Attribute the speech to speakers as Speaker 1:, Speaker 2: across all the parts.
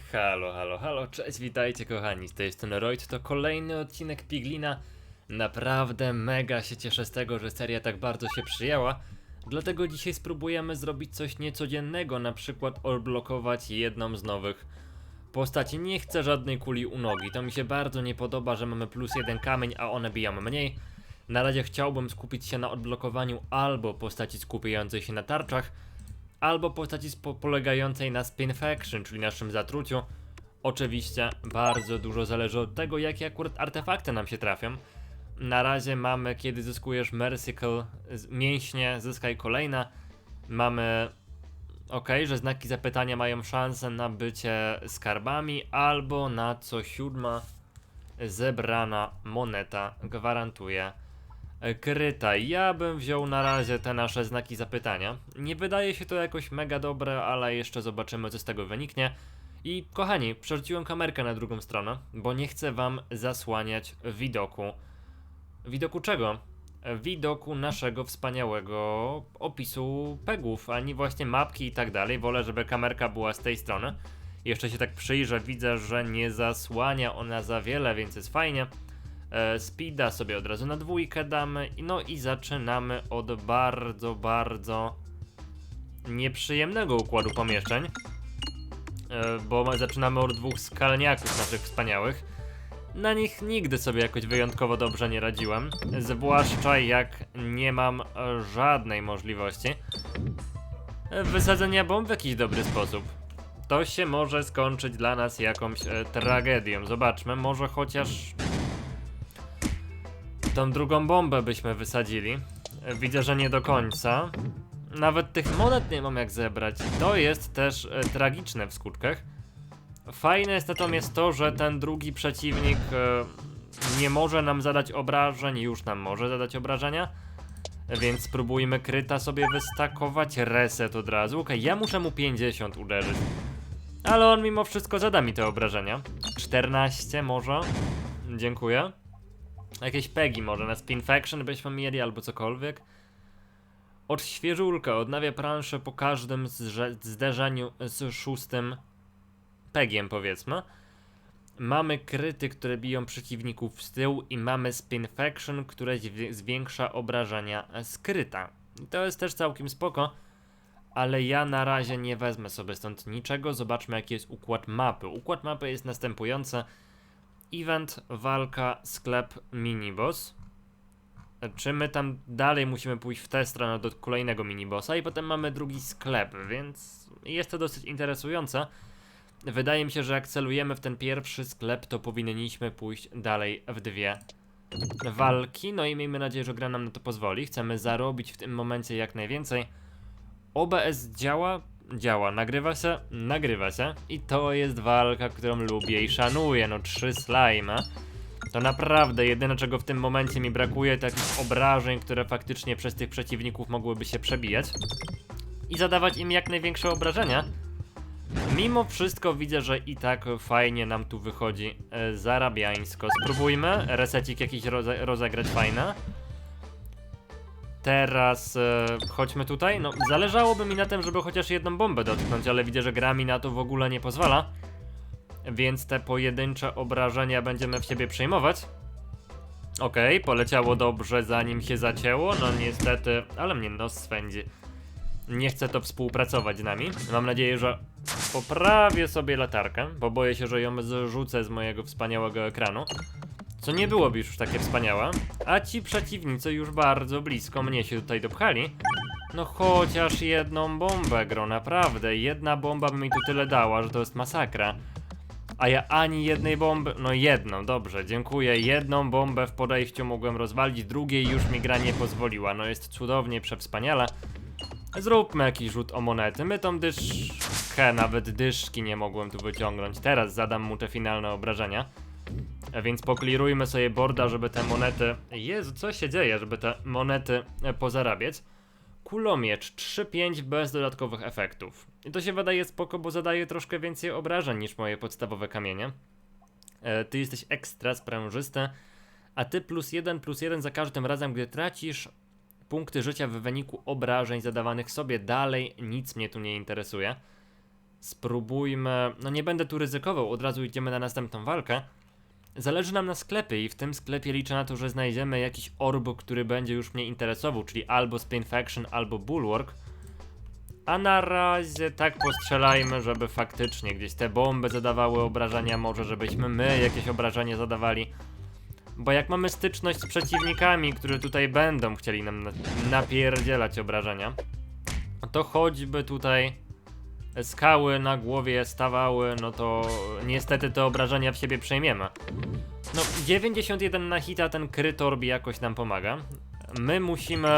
Speaker 1: Halo, halo, halo, cześć, witajcie kochani, z tej strony Royd, to kolejny odcinek Piglina. Naprawdę mega się cieszę z tego, że seria tak bardzo się przyjęła, dlatego dzisiaj spróbujemy zrobić coś niecodziennego, na przykład odblokować jedną z nowych postaci. Nie chcę żadnej kuli u nogi, to mi się bardzo nie podoba, że mamy plus jeden kamień, a one biją mniej. Na razie chciałbym skupić się na odblokowaniu albo postaci skupiającej się na tarczach, albo postaci polegającej na spinfaction, czyli naszym zatruciu. Oczywiście bardzo dużo zależy od tego, jakie akurat artefakty nam się trafią. Na razie mamy, kiedy zyskujesz Mercicle z- mięśnie, zyskaj kolejna. Mamy, ok, że znaki zapytania mają szansę na bycie skarbami, albo na co siódma zebrana moneta gwarantuje Kryta. Ja bym wziął na razie te nasze znaki zapytania. Nie wydaje się to jakoś mega dobre, ale jeszcze zobaczymy, co z tego wyniknie. I kochani, przerzuciłem kamerkę na drugą stronę, bo nie chcę wam zasłaniać widoku. Widoku czego? E, Widoku naszego wspaniałego opisu pegów, ani właśnie mapki i tak dalej. Wolę, żeby kamerka była z tej strony. Jeszcze się tak przyjrzę, widzę, że nie zasłania ona za wiele, więc jest fajnie. E, Speeda sobie od razu na dwójkę damy. No i zaczynamy od bardzo, bardzo nieprzyjemnego układu pomieszczeń. E, Bo zaczynamy od dwóch skalniaków naszych wspaniałych. Na nich nigdy sobie jakoś wyjątkowo dobrze nie radziłem. Zwłaszcza jak nie mam żadnej możliwości wysadzenia bomb w jakiś dobry sposób. To się może skończyć dla nas jakąś e, tragedią. Zobaczmy, może chociaż Tą drugą bombę byśmy wysadzili. Widzę, że nie do końca. Nawet tych monet nie mam jak zebrać. To jest też e, tragiczne w skutkach. Fajne jest natomiast to, że ten drugi przeciwnik e, nie może nam zadać obrażeń, już nam może zadać obrażenia. Więc spróbujmy kryta sobie wystakować, reset od razu. Okej, ja muszę mu 50 uderzyć. Ale on mimo wszystko zada mi te obrażenia. 14 może. Dziękuję. Jakieś pegi może na Spinfaction byśmy mieli albo cokolwiek. Odświeżulka odnawia planszę po każdym zderzeniu z szóstym pegiem powiedzmy. Mamy kryty, które biją przeciwników z tyłu i mamy Spinfaction, które zwi- zwiększa obrażenia skryta. To jest też całkiem spoko, ale ja na razie nie wezmę sobie stąd niczego. Zobaczmy jaki jest układ mapy. Układ mapy jest następujący. Event, walka, sklep, miniboss. Czy my tam dalej musimy pójść w tę stronę do kolejnego minibossa i potem mamy drugi sklep, więc jest to dosyć interesujące. Wydaje mi się, że jak celujemy w ten pierwszy sklep, to powinniśmy pójść dalej w dwie walki. No i miejmy nadzieję, że gra nam na to pozwoli. Chcemy zarobić w tym momencie jak najwięcej. OBS działa? Działa. Nagrywa się? Nagrywa się. I to jest walka, którą lubię i szanuję. No, trzy slime. To naprawdę jedyne, czego w tym momencie mi brakuje, to jakichś obrażeń, które faktycznie przez tych przeciwników mogłyby się przebijać. I zadawać im jak największe obrażenia. Mimo wszystko widzę, że i tak fajnie nam tu wychodzi e, zarabiańsko. Spróbujmy. Resecik jakiś roze rozegrać fajny. Teraz e, chodźmy tutaj. No, zależałoby mi na tym, żeby chociaż jedną bombę dotknąć, ale widzę, że gra mi na to w ogóle nie pozwala. Więc te pojedyncze obrażenia będziemy w siebie przejmować. Okej, poleciało dobrze zanim się zacięło. No niestety, ale mnie nos swędzi. Nie chce to współpracować z nami. Mam nadzieję, że poprawię sobie latarkę, bo boję się, że ją zrzucę z mojego wspaniałego ekranu. Co nie byłoby już takie wspaniałe. A ci przeciwnicy już bardzo blisko mnie się tutaj dopchali. No chociaż jedną bombę, gro, naprawdę. Jedna bomba by mi tu tyle dała, że to jest masakra. A ja ani jednej bomby, no jedną, dobrze, dziękuję. Jedną bombę w podejściu mogłem rozwalić, drugiej już mi gra nie pozwoliła. No jest cudownie, przewspaniale. Zróbmy jakiś rzut o monety. My tą dyszkę, nawet dyszki nie mogłem tu wyciągnąć. Teraz zadam mu te finalne obrażenia. Więc poklirujmy sobie borda, żeby te monety. Jezu, co się dzieje, żeby te monety e, pozarabiać? Kulomiecz 3-5 bez dodatkowych efektów. I to się wydaje spoko, bo zadaje troszkę więcej obrażeń niż moje podstawowe kamienie. E, ty jesteś ekstra sprężysty, a ty plus 1 plus 1 za każdym razem, gdy tracisz punkty życia w wyniku obrażeń zadawanych sobie dalej, nic mnie tu nie interesuje. spróbujmy. No nie będę tu ryzykował, od razu idziemy na następną walkę. Zależy nam na sklepie i w tym sklepie liczę na to, że znajdziemy jakiś orb, który będzie już mnie interesował, czyli albo Spin Faction, albo Bulwark. A na razie tak postrzelajmy, żeby faktycznie gdzieś te bomby zadawały obrażenia, może żebyśmy my jakieś obrażenie zadawali. Bo jak mamy styczność z przeciwnikami, którzy tutaj będą chcieli nam na- napierdzielać obrażenia, to choćby tutaj skały na głowie stawały, no to niestety te obrażenia w siebie przejmiemy. No, 91 na hita, ten krytorb jakoś nam pomaga. My musimy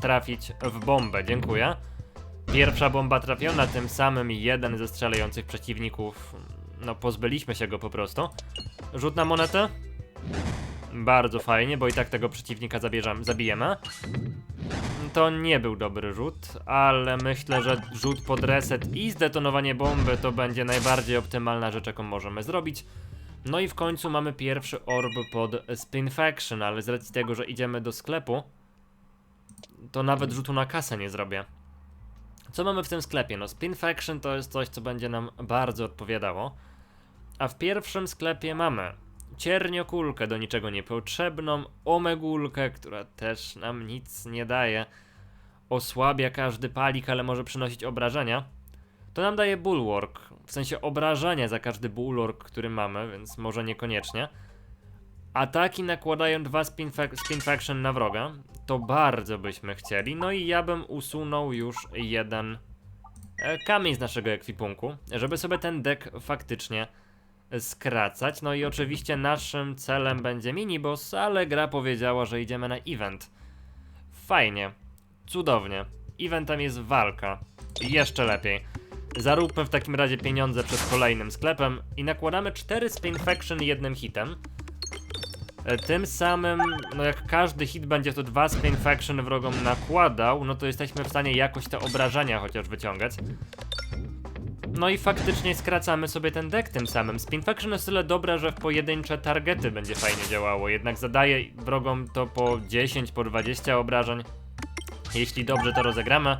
Speaker 1: trafić w bombę, dziękuję. Pierwsza bomba trafiona, tym samym jeden ze strzelających przeciwników, no pozbyliśmy się go po prostu. Rzut na monetę? Bardzo fajnie, bo i tak tego przeciwnika zabierzemy, zabijemy. To nie był dobry rzut, ale myślę, że rzut pod reset i zdetonowanie bomby to będzie najbardziej optymalna rzecz, jaką możemy zrobić. No i w końcu mamy pierwszy orb pod Spin Faction, ale z racji tego, że idziemy do sklepu, to nawet rzutu na kasę nie zrobię. Co mamy w tym sklepie? No Spin Faction to jest coś, co będzie nam bardzo odpowiadało. A w pierwszym sklepie mamy cierniokulkę do niczego niepotrzebną, omegulkę, która też nam nic nie daje, osłabia każdy palik, ale może przynosić obrażenia. To nam daje bulwark, w sensie obrażenia za każdy bulwark, który mamy, więc może niekoniecznie. Ataki nakładają dwa spin faction na wroga, to bardzo byśmy chcieli, no i ja bym usunął już jeden e, kamień z naszego ekwipunku, żeby sobie ten deck faktycznie skracać. No i oczywiście naszym celem będzie miniboss, ale gra powiedziała, że idziemy na event. Fajnie, cudownie. Eventem jest walka. Jeszcze lepiej. Zaróbmy w takim razie pieniądze przed kolejnym sklepem i nakładamy 4 Spin Faction jednym hitem. E, Tym samym, no jak każdy hit będzie to dwa Spin Faction wrogom nakładał, no to jesteśmy w stanie jakoś te obrażenia chociaż wyciągać. No i faktycznie skracamy sobie ten deck tym samym. Spin Faction jest tyle dobra, że w pojedyncze targety będzie fajnie działało, jednak zadaje wrogom to po 10, po 20 obrażeń, jeśli dobrze to rozegramy.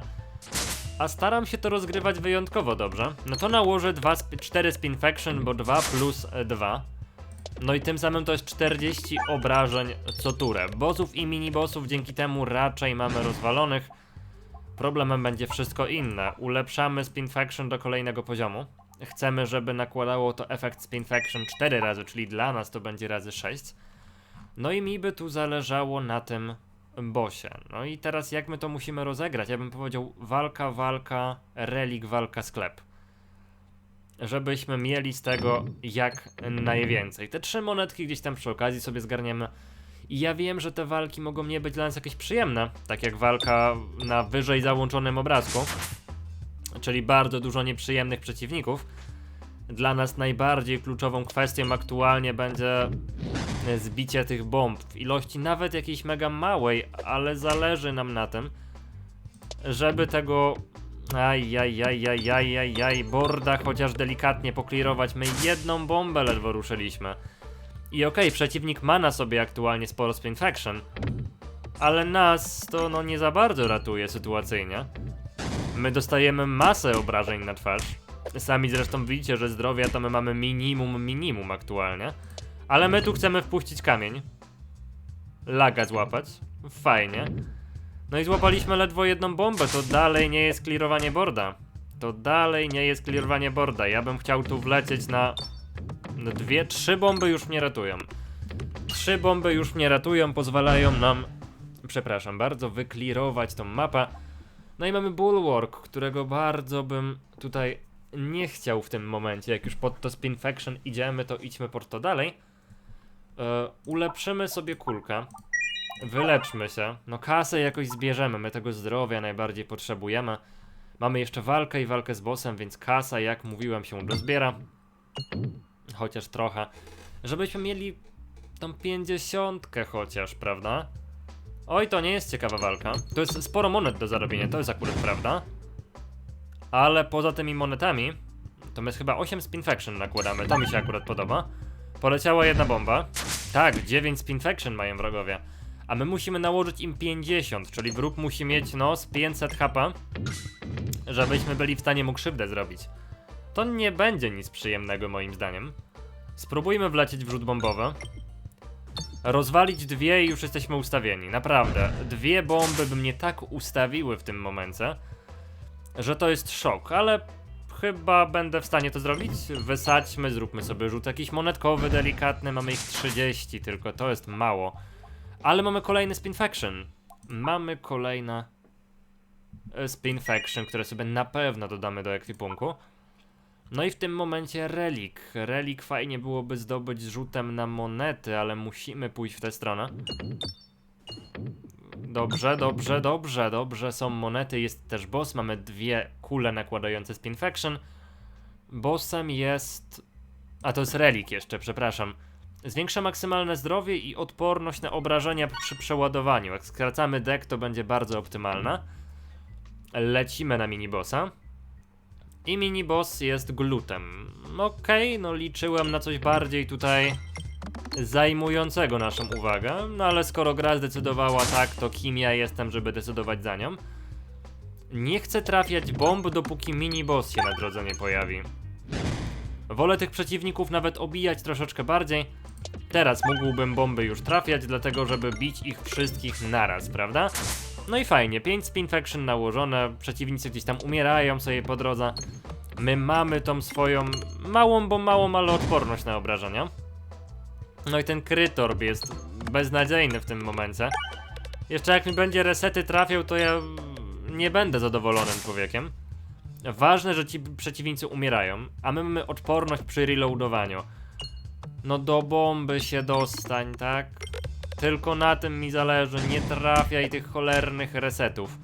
Speaker 1: A staram się to rozgrywać wyjątkowo dobrze. No to nałożę 2, 4 Spin Faction, bo 2 plus 2. No i tym samym to jest 40 obrażeń co turę. Bossów i minibossów dzięki temu raczej mamy rozwalonych. Problemem będzie wszystko inne. Ulepszamy Spin Faction do kolejnego poziomu. Chcemy, żeby nakładało to efekt Spin Faction 4 razy, czyli dla nas to będzie razy 6. No i mi by tu zależało na tym bossie. No i teraz jak my to musimy rozegrać? Ja bym powiedział walka, walka, relik, walka, sklep. Żebyśmy mieli z tego jak najwięcej. Te trzy monetki gdzieś tam przy okazji sobie zgarniemy. I ja wiem, że te walki mogą nie być dla nas jakieś przyjemne, tak jak walka na wyżej załączonym obrazku, czyli bardzo dużo nieprzyjemnych przeciwników. Dla nas najbardziej kluczową kwestią aktualnie będzie zbicie tych bomb w ilości nawet jakiejś mega małej, ale zależy nam na tym, żeby tego aj, aj, aj, aj, aj, aj, aj, borda chociaż delikatnie poklirować. My jedną bombę ledwo ruszyliśmy. I okej, przeciwnik ma na sobie aktualnie sporo spin faction, ale nas to no nie za bardzo ratuje sytuacyjnie. My dostajemy masę obrażeń na twarz. Sami zresztą widzicie, że zdrowia to my mamy minimum minimum aktualnie. Ale my tu chcemy wpuścić kamień. Laga złapać. Fajnie. No i złapaliśmy ledwo jedną bombę, to dalej nie jest clearowanie borda. To dalej nie jest clearowanie borda. Ja bym chciał tu wlecieć na no dwie, trzy bomby już mnie ratują. Trzy bomby już mnie ratują, pozwalają nam, przepraszam bardzo, wyklirować tą mapę. No i mamy Bulwark, którego bardzo bym tutaj nie chciał w tym momencie. Jak już pod to Spin Faction idziemy, to idźmy pod to dalej. E, ulepszymy sobie kulkę. Wyleczmy się. No kasę jakoś zbierzemy, my tego zdrowia najbardziej potrzebujemy. Mamy jeszcze walkę i walkę z bossem, więc kasa, jak mówiłem, się dozbiera chociaż trochę, żebyśmy mieli tą pięćdziesiątkę chociaż, prawda? Oj, to nie jest ciekawa walka. To jest sporo monet do zarobienia, to jest akurat prawda. Ale poza tymi monetami, to my chyba 8 spin faction nakładamy, to mi się akurat podoba. Poleciała jedna bomba. Tak, 9 spin faction mają wrogowie. A my musimy nałożyć im 50, czyli wróg musi mieć no z 500 HP, żebyśmy byli w stanie mu krzywdę zrobić. To nie będzie nic przyjemnego moim zdaniem. Spróbujmy wlecieć w rzut bombowy. Rozwalić dwie i już jesteśmy ustawieni. Naprawdę. Dwie bomby by mnie tak ustawiły w tym momencie, że to jest szok, ale chyba będę w stanie to zrobić. Wysadźmy, zróbmy sobie rzut jakiś monetkowy, delikatny. Mamy ich 30, tylko to jest mało. Ale mamy kolejny Spin Faction. Mamy kolejne e, Spin Faction, które sobie na pewno dodamy do ekwipunku. No i w tym momencie relik. Relik fajnie byłoby zdobyć rzutem na monety, ale musimy pójść w tę stronę. Dobrze, dobrze, dobrze, dobrze. Są monety, jest też boss. Mamy dwie kule nakładające Spin Faction. Bossem jest. A to jest relik jeszcze, przepraszam. Zwiększa maksymalne zdrowie i odporność na obrażenia przy przeładowaniu. Jak skracamy deck, to będzie bardzo optymalna. Lecimy na minibossa. I miniboss jest glutem. Okej, no liczyłem na coś bardziej tutaj zajmującego naszą uwagę, no ale skoro gra zdecydowała tak, to kim ja jestem, żeby decydować za nią? Nie chcę trafiać bomb, dopóki miniboss się na drodze nie pojawi. Wolę tych przeciwników nawet obijać troszeczkę bardziej. Teraz mógłbym bomby już trafiać, dlatego żeby bić ich wszystkich naraz, prawda? No i fajnie, 5 spin faction nałożone, przeciwnicy gdzieś tam umierają sobie po drodze. My mamy tą swoją małą, bo małą, ale odporność na obrażenia. No i ten krytorb jest beznadziejny w tym momencie. Jeszcze jak mi będzie resety trafiał, to ja nie będę zadowolonym człowiekiem. Ważne, że ci przeciwnicy umierają, a my mamy odporność przy reloadowaniu. No do bomby się dostań, tak? Tylko na tym mi zależy, nie trafiaj tych cholernych resetów.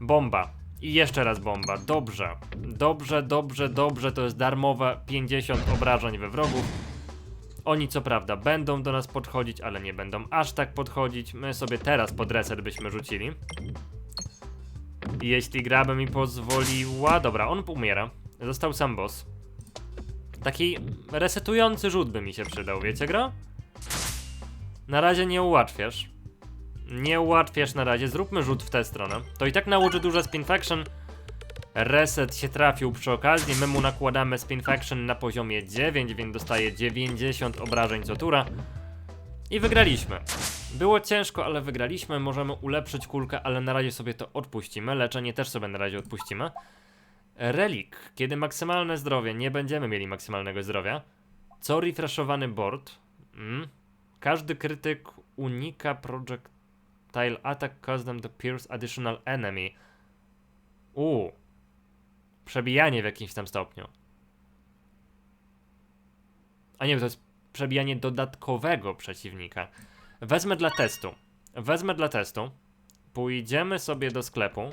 Speaker 1: Bomba. I jeszcze raz bomba. Dobrze. Dobrze, dobrze, dobrze. To jest darmowe 50 obrażeń we wrogów. Oni co prawda będą do nas podchodzić, ale nie będą aż tak podchodzić. My sobie teraz pod reset byśmy rzucili. Jeśli gra by mi pozwoliła... Dobra, on umiera. Został sam boss. Taki resetujący rzut by mi się przydał, wiecie gra? Na razie nie ułatwiasz. Nie ułatwiasz na razie, zróbmy rzut w tę stronę. To i tak nałoży duże spin faction. Reset się trafił przy okazji, my mu nakładamy spin faction na poziomie 9, więc dostaje 90 obrażeń co tura. I wygraliśmy. Było ciężko, ale wygraliśmy. Możemy ulepszyć kulkę, ale na razie sobie to odpuścimy. Leczenie też sobie na razie odpuścimy. Relik. Kiedy maksymalne zdrowie, nie będziemy mieli maksymalnego zdrowia. Co refreshowany board. Mm. Każdy krytyk unika projectile attack cause them to pierce additional enemy. U. Przebijanie w jakimś tam stopniu. A nie, to jest przebijanie dodatkowego przeciwnika. Wezmę dla testu. Wezmę dla testu. Pójdziemy sobie do sklepu.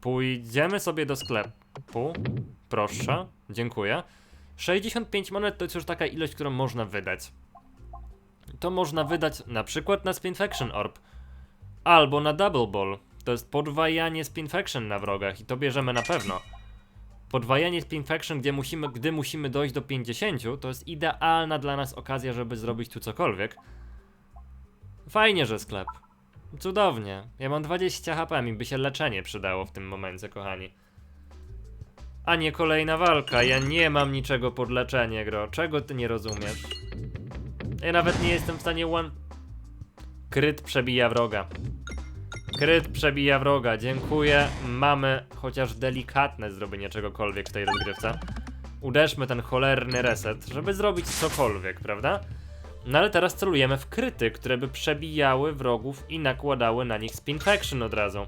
Speaker 1: Pójdziemy sobie do sklepu. Proszę, dziękuję. 65 monet to jest już taka ilość, którą można wydać. To można wydać na przykład na Spin Faction Orb. Albo na Double Ball. To jest podwajanie Spin Faction na wrogach i to bierzemy na pewno. Podwajanie Spin Faction, gdzie musimy, gdy musimy dojść do 50, to jest idealna dla nas okazja, żeby zrobić tu cokolwiek. Fajnie, że sklep. Cudownie. Ja mam 20 HP, mi by się leczenie przydało w tym momencie, kochani. A nie kolejna walka. Ja nie mam niczego pod leczenie, gro. Czego ty nie rozumiesz? Ja nawet nie jestem w stanie one... Kryt przebija wroga. Kryt przebija wroga. Dziękuję. Mamy chociaż delikatne zrobienie czegokolwiek w tej rozgrywce. Uderzmy ten cholerny reset, żeby zrobić cokolwiek, prawda? No ale teraz celujemy w kryty, które by przebijały wrogów i nakładały na nich spin faction od razu.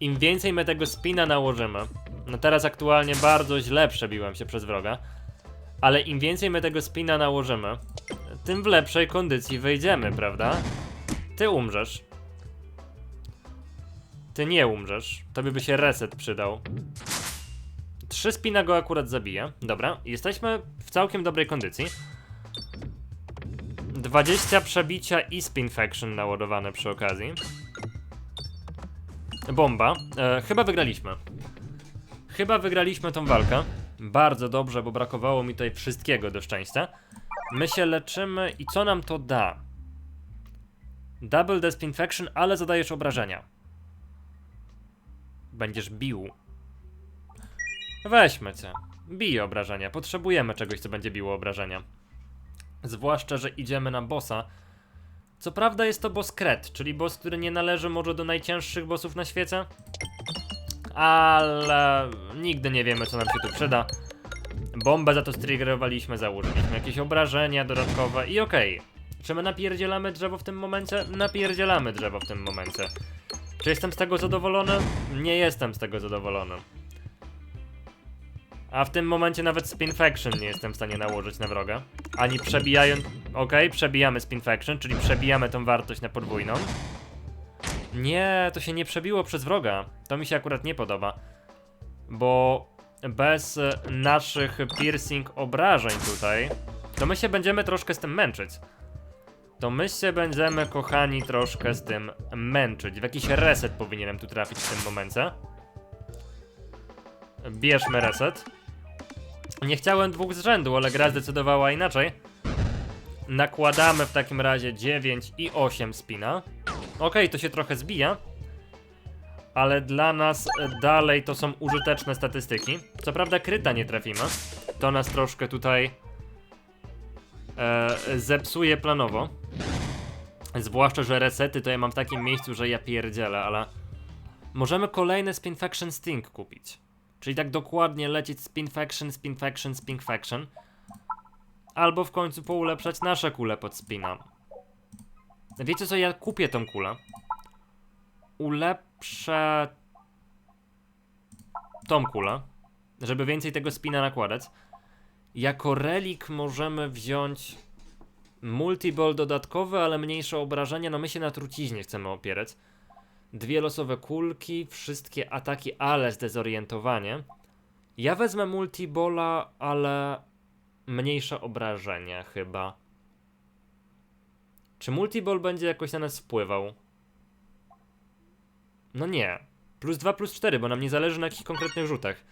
Speaker 1: Im więcej my tego spina nałożymy, no teraz aktualnie bardzo źle przebiłem się przez wroga, ale im więcej my tego spina nałożymy, tym w lepszej kondycji wejdziemy, prawda? Ty umrzesz. Ty nie umrzesz. Tobie by się reset przydał. Trzy spina go akurat zabija. Dobra, jesteśmy w całkiem dobrej kondycji. 20 przebicia i spin faction naładowane przy okazji. Bomba. E, chyba wygraliśmy. Chyba wygraliśmy tą walkę. Bardzo dobrze, bo brakowało mi tutaj wszystkiego do szczęścia. My się leczymy i co nam to da? Double Death Infection, ale zadajesz obrażenia. Będziesz bił. Weźmy cię. Bij obrażenia. Potrzebujemy czegoś, co będzie biło obrażenia. Zwłaszcza, że idziemy na bossa. Co prawda jest to boss kret, czyli boss, który nie należy może do najcięższych bossów na świecie. Ale nigdy nie wiemy, co nam się tu przyda. Bombę za to striggerowaliśmy, założyliśmy jakieś obrażenia dodatkowe i okej. Czy my napierdzielamy drzewo w tym momencie? Napierdzielamy drzewo w tym momencie. Czy jestem z tego zadowolony? Nie jestem z tego zadowolony. A w tym momencie nawet Spin Faction nie jestem w stanie nałożyć na wroga. Ani przebijając... Okej, przebijamy Spin Faction, czyli przebijamy tą wartość na podwójną. Nie, to się nie przebiło przez wroga. To mi się akurat nie podoba. Bo bez e, naszych piercing obrażeń tutaj, to my się będziemy troszkę z tym męczyć. To my się będziemy, kochani, troszkę z tym męczyć. W jakiś reset powinienem tu trafić w tym momencie. Bierzmy reset. Nie chciałem dwóch z rzędu, ale gra zdecydowała inaczej. Nakładamy w takim razie 9 i 8 spina. Okej, to się trochę zbija. Ale dla nas dalej to są użyteczne statystyki. Co prawda kryta nie trafimy. To nas troszkę tutaj e, zepsuje planowo. Zwłaszcza, że resety to ja mam w takim miejscu, że ja pierdzielę, ale możemy kolejne Spin Faction Sting kupić. Czyli tak dokładnie lecieć Spin Faction, Spin Faction, Spin Faction. Albo w końcu poulepszać nasze kule pod spina. Wiecie co, ja kupię tą kulę. Ulepszę tą kulę, żeby więcej tego spina nakładać. Jako relik możemy wziąć multiball dodatkowy, ale mniejsze obrażenia. No my się na truciźnie chcemy opierać. Dwie losowe kulki, wszystkie ataki, ale zdezorientowanie. Ja wezmę multibola, ale mniejsze obrażenia chyba. Czy multiball będzie jakoś na nas wpływał? No nie. Plus 2, plus 4, bo nam nie zależy na jakichś konkretnych rzutach.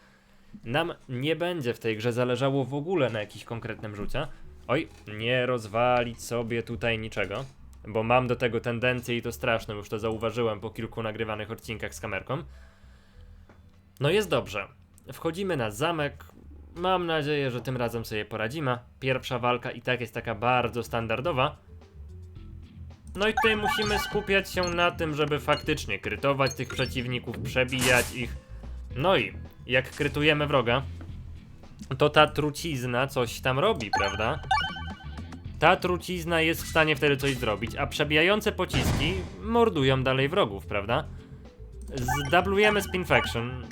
Speaker 1: Nam nie będzie w tej grze zależało w ogóle na jakichś konkretnym rzucie. Oj, nie rozwalić sobie tutaj niczego, bo mam do tego tendencję i to straszne, już to zauważyłem po kilku nagrywanych odcinkach z kamerką. No jest dobrze. Wchodzimy na zamek. Mam nadzieję, że tym razem sobie poradzimy. Pierwsza walka i tak jest taka bardzo standardowa. No i tutaj musimy skupiać się na tym, żeby faktycznie krytować tych przeciwników, przebijać ich. No i jak krytujemy wroga, to ta trucizna coś tam robi, prawda? Ta trucizna jest w stanie wtedy coś zrobić, a przebijające pociski mordują dalej wrogów, prawda? Zdablujemy Spin Faction.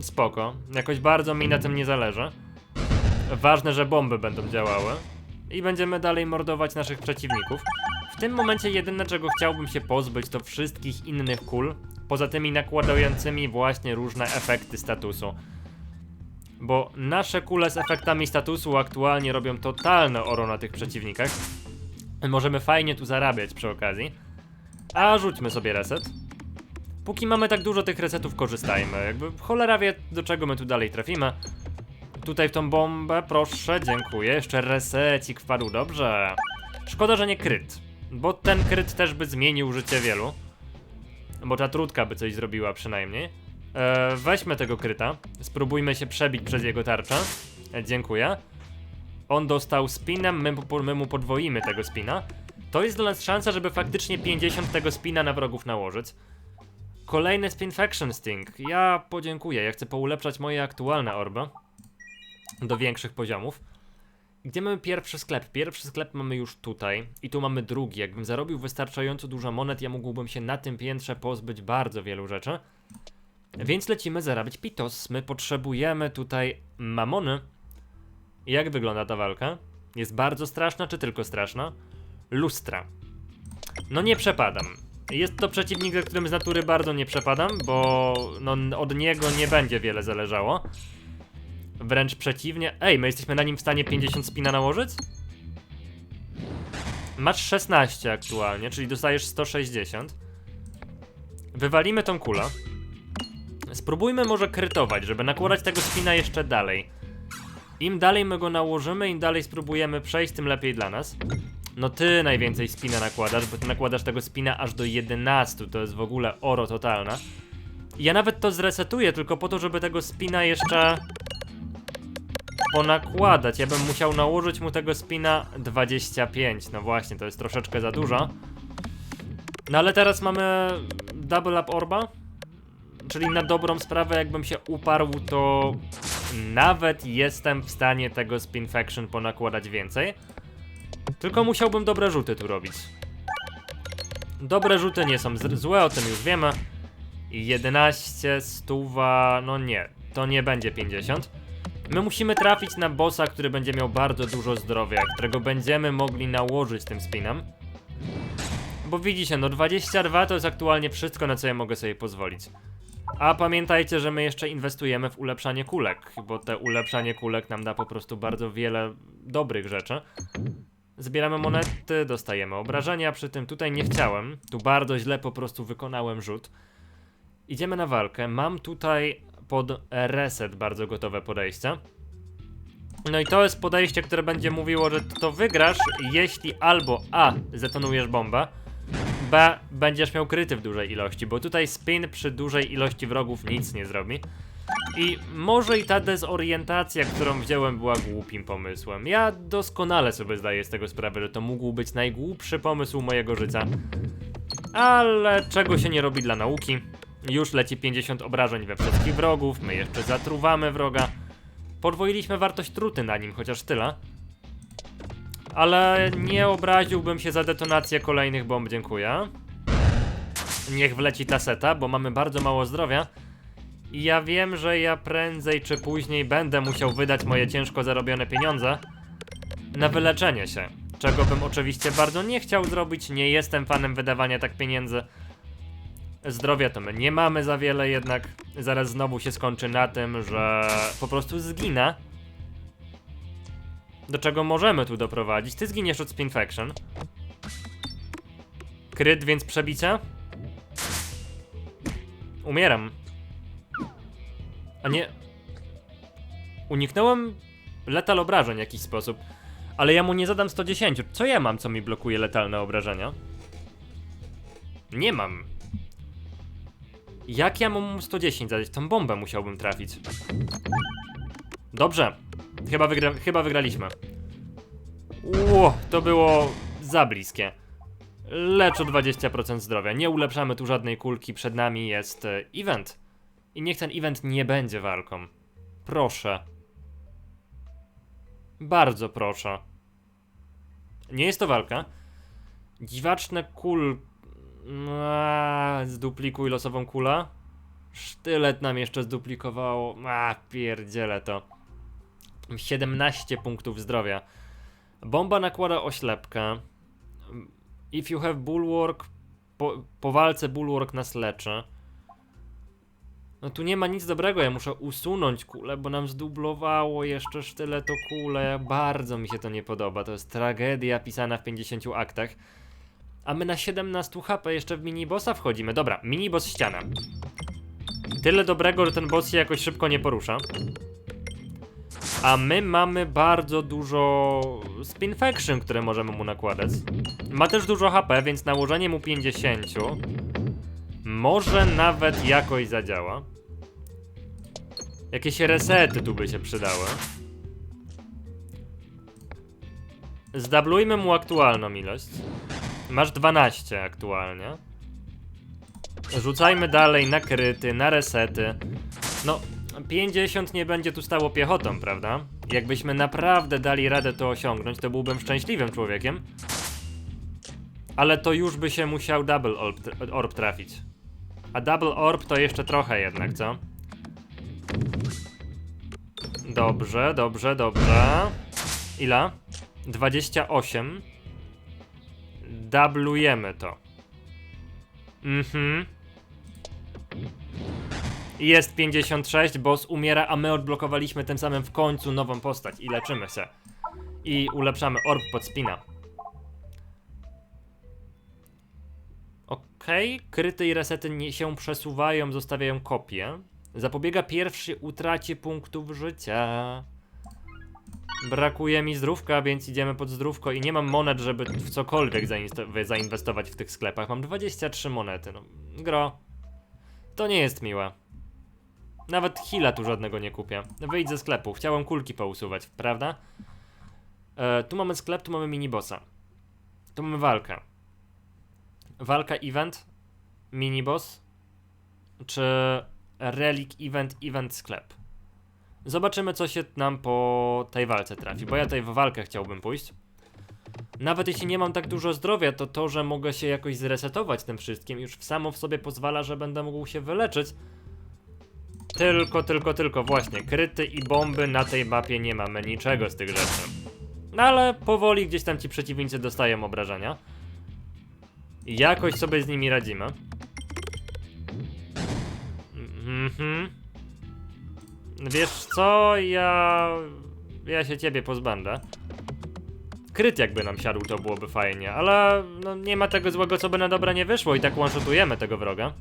Speaker 1: Spoko. Jakoś bardzo mi na tym nie zależy. Ważne, że bomby będą działały. I będziemy dalej mordować naszych przeciwników. Tym momencie jedyne czego chciałbym się pozbyć to wszystkich innych kul, poza tymi nakładającymi właśnie różne efekty statusu. Bo nasze kule z efektami statusu aktualnie robią totalne oro na tych przeciwnikach. Możemy fajnie tu zarabiać przy okazji. A rzućmy sobie reset. Póki mamy tak dużo tych resetów, korzystajmy. Jakby cholera wie, do czego my tu dalej trafimy. Tutaj w tą bombę, proszę, dziękuję. Jeszcze resecik wpadł, dobrze. Szkoda, że nie kryt. Bo ten kryt też by zmienił życie wielu. Bo ta trutka by coś zrobiła przynajmniej. E, weźmy tego kryta. Spróbujmy się przebić przez jego tarczę. E, dziękuję. On dostał spinem, my, my mu podwoimy tego spina. To jest dla nas szansa, żeby faktycznie 50 tego spina na wrogów nałożyć. Kolejny Spin Faction Sting. Ja podziękuję. Ja chcę poulepszać moje aktualne orby do większych poziomów. Gdzie mamy pierwszy sklep? Pierwszy sklep mamy już tutaj i tu mamy drugi. Jakbym zarobił wystarczająco dużo monet, ja mógłbym się na tym piętrze pozbyć bardzo wielu rzeczy. Więc lecimy zarabiać pitos. My potrzebujemy tutaj mamony. Jak wygląda ta walka? Jest bardzo straszna, czy tylko straszna? Lustra. No nie przepadam. Jest to przeciwnik, za którym z natury bardzo nie przepadam, bo no, od niego nie będzie wiele zależało. Wręcz przeciwnie. Ej, my jesteśmy na nim w stanie 50 spina nałożyć? Masz 16 aktualnie, czyli dostajesz 160. Wywalimy tą kulę. Spróbujmy może krytować, żeby nakładać tego spina jeszcze dalej. Im dalej my go nałożymy, im dalej spróbujemy przejść, tym lepiej dla nas. No ty najwięcej spina nakładasz, bo ty nakładasz tego spina aż do 11, to jest w ogóle oro totalna. I Ja nawet to zresetuję tylko po to, żeby tego spina jeszcze ponakładać. Ja bym musiał nałożyć mu tego spina 25. No właśnie, to jest troszeczkę za dużo. No ale teraz mamy double up orba. Czyli na dobrą sprawę, jakbym się uparł, to nawet jestem w stanie tego spin faction ponakładać więcej. Tylko musiałbym dobre rzuty tu robić. Dobre rzuty nie są złe, o tym już wiemy. I 11, stuwa, no nie, to nie będzie 50. My musimy trafić na bossa, który będzie miał bardzo dużo zdrowia, którego będziemy mogli nałożyć tym spinem. Bo widzicie, no 22 to jest aktualnie wszystko, na co ja mogę sobie pozwolić. A pamiętajcie, że my jeszcze inwestujemy w ulepszanie kulek, bo te ulepszanie kulek nam da po prostu bardzo wiele dobrych rzeczy. Zbieramy monety, dostajemy obrażenia, przy tym tutaj nie chciałem, tu bardzo źle po prostu wykonałem rzut. Idziemy na walkę, mam tutaj pod reset bardzo gotowe podejście. No i to jest podejście, które będzie mówiło, że to wygrasz, jeśli albo A. Zetonujesz bombę, B. Będziesz miał kryty w dużej ilości, bo tutaj spin przy dużej ilości wrogów nic nie zrobi. I może i ta dezorientacja, którą wziąłem, była głupim pomysłem. Ja doskonale sobie zdaję z tego sprawę, że to mógł być najgłupszy pomysł mojego życia. Ale czego się nie robi dla nauki? Już leci 50 obrażeń we wszystkich wrogów, my jeszcze zatruwamy wroga. Podwoiliśmy wartość truty na nim, chociaż tyle. Ale nie obraziłbym się za detonację kolejnych bomb, dziękuję. Niech wleci ta seta, bo mamy bardzo mało zdrowia. I ja wiem, że ja prędzej czy później będę musiał wydać moje ciężko zarobione pieniądze na wyleczenie się. Czego bym oczywiście bardzo nie chciał zrobić, nie jestem fanem wydawania tak pieniędzy. Zdrowia to my nie mamy za wiele, jednak zaraz znowu się skończy na tym, że po prostu zginę. Do czego możemy tu doprowadzić? Ty zginiesz od Spinfaction. Kryt, więc przebicie? Umieram. A nie... Uniknąłem letal obrażeń w jakiś sposób. Ale ja mu nie zadam 110. Co ja mam, co mi blokuje letalne obrażenia? Nie mam. Jak ja mam mu 110 zadać? Tą bombę musiałbym trafić. Dobrze. Chyba, wygra chyba wygraliśmy. Ło, to było za bliskie. Lecz o 20% zdrowia. Nie ulepszamy tu żadnej kulki. Przed nami jest e, event. I niech ten event nie będzie walką. Proszę. Bardzo proszę. Nie jest to walka. Dziwaczne kul. Aaaa, zduplikuj losową kulę. Sztylet nam jeszcze zduplikowało. A, pierdzielę to. 17 punktów zdrowia. Bomba nakłada oślepkę. If you have bulwark, po, po walce bulwark nas leczy. No tu nie ma nic dobrego, ja muszę usunąć kulę, bo nam zdublowało jeszcze sztylet o kulę. Bardzo mi się to nie podoba, to jest tragedia pisana w 50 aktach. A my na 17 HP jeszcze w minibossa wchodzimy. Dobra, miniboss ściana. Tyle dobrego, że ten boss się jakoś szybko nie porusza. A my mamy bardzo dużo spin faction, które możemy mu nakładać. Ma też dużo HP, więc nałożenie mu 50 może nawet jakoś zadziała. Jakieś resety tu by się przydały. Zdablujmy mu aktualną ilość. Masz 12 aktualnie. Rzucajmy dalej na kryty, na resety. No, 50 nie będzie tu stało piechotą, prawda? Jakbyśmy naprawdę dali radę to osiągnąć, to byłbym szczęśliwym człowiekiem. Ale to już by się musiał double orb, orb trafić. A double orb to jeszcze trochę jednak, co? Dobrze, dobrze, dobrze. Ila? 28. Dublujemy to. Mhm. Jest 56, boss umiera, a my odblokowaliśmy tym samym w końcu nową postać i leczymy się. I ulepszamy orb pod spina. Okej, kryty i resety nie się przesuwają, zostawiają kopię. Zapobiega pierwszy utracie punktów życia. Brakuje mi zdrówka, więc idziemy pod zdrówko i nie mam monet, żeby w cokolwiek zainwestować w tych sklepach. Mam 23 monety, no. Gro. To nie jest miłe. Nawet hila tu żadnego nie kupię. Wyjdź ze sklepu, chciałem kulki pousuwać, prawda? E, tu mamy sklep, tu mamy minibossa. Tu mamy walkę. Walka event, miniboss, czy relic event, event sklep. Zobaczymy, co się nam po tej walce trafi, bo ja w walkę chciałbym pójść. Nawet jeśli nie mam tak dużo zdrowia, to to, że mogę się jakoś zresetować tym wszystkim, już samo w sobie pozwala, że będę mógł się wyleczyć. Tylko, tylko, tylko, właśnie, kryty i bomby na tej mapie nie mamy niczego z tych rzeczy. No ale powoli gdzieś tam ci przeciwnicy dostają obrażenia. Jakoś sobie z nimi radzimy. Mhm. Wiesz co, ja... Ja się ciebie pozbędę. Kryt jakby nam siadł, to byłoby fajnie, ale no, nie ma tego złego, co by na dobra nie wyszło i tak one-shotujemy tego wroga.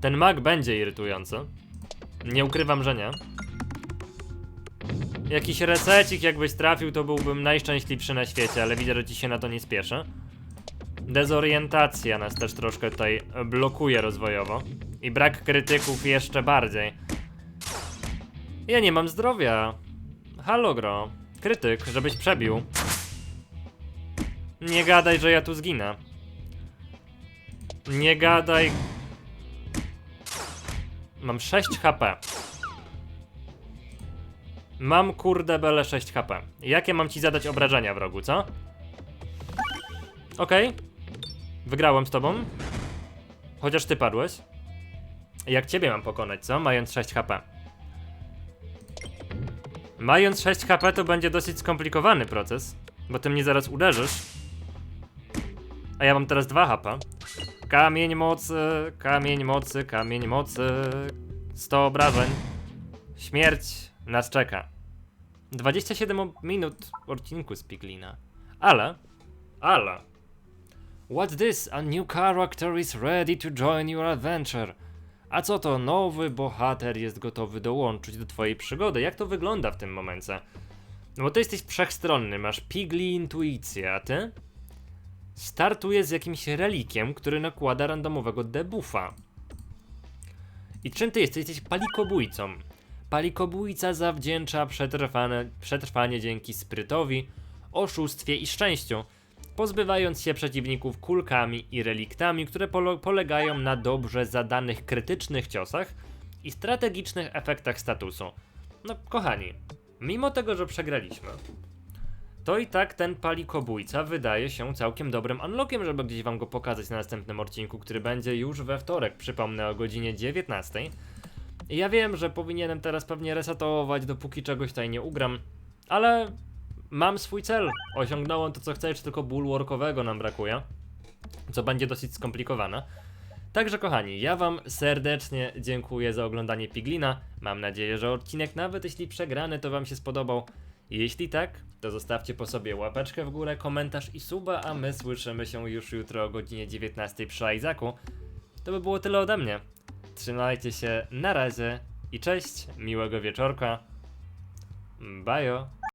Speaker 1: Ten mag będzie irytujący. Nie ukrywam, że nie. Jakiś resecik jakbyś trafił, to byłbym najszczęśliwszy na świecie, ale widzę, że ci się na to nie spieszy. Dezorientacja nas też troszkę tutaj blokuje rozwojowo. I brak krytyków jeszcze bardziej. Ja nie mam zdrowia. Halo, gro. Krytyk, żebyś przebił. Nie gadaj, że ja tu zginę. Nie gadaj. Mam 6 HP. Mam kurde bele 6 HP. Jakie mam ci zadać obrażenia wrogu, co? Okej. Wygrałem z tobą. Chociaż ty padłeś. Jak ciebie mam pokonać, co? Mając 6 HP. Mając 6 HP to będzie dosyć skomplikowany proces, bo ty mnie zaraz uderzysz. A ja mam teraz 2 HP. Kamień mocy, kamień mocy, kamień mocy. 100 obrażeń. Śmierć nas czeka. 27 o- minut odcinku z Piglina. Ale, ale. What's this? A new character is ready to join your adventure. A co to? Nowy bohater jest gotowy dołączyć do twojej przygody. Jak to wygląda w tym momencie? No bo ty jesteś wszechstronny, masz pigli intuicję, a ty? Startujesz z jakimś relikiem, który nakłada randomowego debuffa. I czym ty jesteś? Jesteś palikobójcą. Palikobójca zawdzięcza przetrwane, przetrwanie dzięki sprytowi, oszustwie i szczęściu, pozbywając się przeciwników kulkami i reliktami, które polegają na dobrze zadanych krytycznych ciosach i strategicznych efektach statusu. No, kochani, mimo tego, że przegraliśmy, to i tak ten palikobójca wydaje się całkiem dobrym unlockiem, żeby gdzieś wam go pokazać na następnym odcinku, który będzie już we wtorek, przypomnę o godzinie 19. I Ja wiem, że powinienem teraz pewnie resetować, dopóki czegoś tutaj nie ugram, ale mam swój cel. Osiągnąłem to, co chcę, czy tylko bulwarkowego nam brakuje, co będzie dosyć skomplikowane. Także kochani, ja wam serdecznie dziękuję za oglądanie Piglina. Mam nadzieję, że odcinek, nawet jeśli przegrany, to wam się spodobał. Jeśli tak, to zostawcie po sobie łapeczkę w górę, komentarz i suba, a my słyszymy się już jutro o godzinie 19 przy Isaacu. To by było tyle ode mnie. Trzymajcie się, na razie i cześć, miłego wieczorka. Bajo.